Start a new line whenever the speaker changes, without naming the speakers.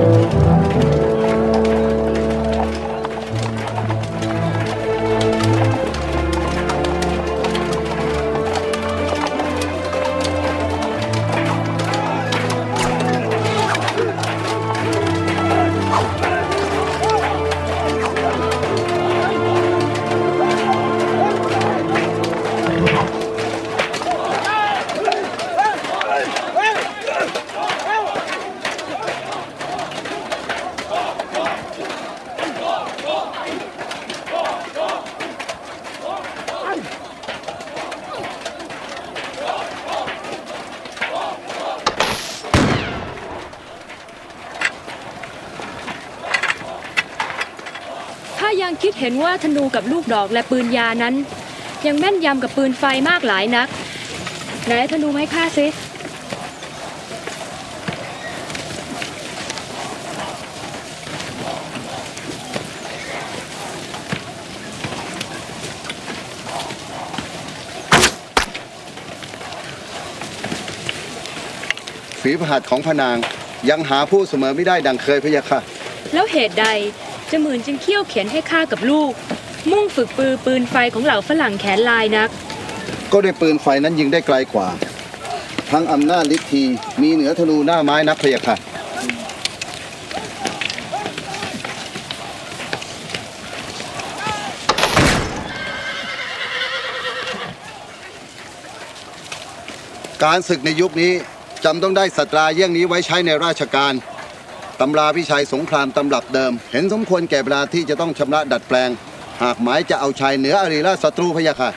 ข้า ยังคิดเห็นว่าธนูกับลูกดอกและปืนยานั้น ยังแม่นยำกับปืนไฟมากหลายนัก ไหนธนูมาให้ข้าสิ
ฝีพระหัตถ์ของพระนางยังหาผู้เสมอไม่ได้ดังเคยพะยะค่ะ
แล้วเหตุใดเจะหมื่นจึงเคี่ยวเข็นให้ข้ากับลูก มุ่งฝึกปือปืนไฟของเหล่าฝรั่งแขนลายนัก
ก็ด้วยปืนไฟนั้นยิงได้ไกลกว่า ทั้งอำนาจฤทธีมีเหนือธนูหน้าไม้นักพยะค่ะการศึกในยุคนี้จำต้องได้สตราเยี่ยงนี้ไว้ใช้ในราชการ ตำราพิชัยสงครามตำรับเดิม เห็นสมควรแก่เวลาที่จะต้องชำระดัดแปลง หากหมายจะเอาชัยเหนืออริราชศัตรูพะยะค่ะ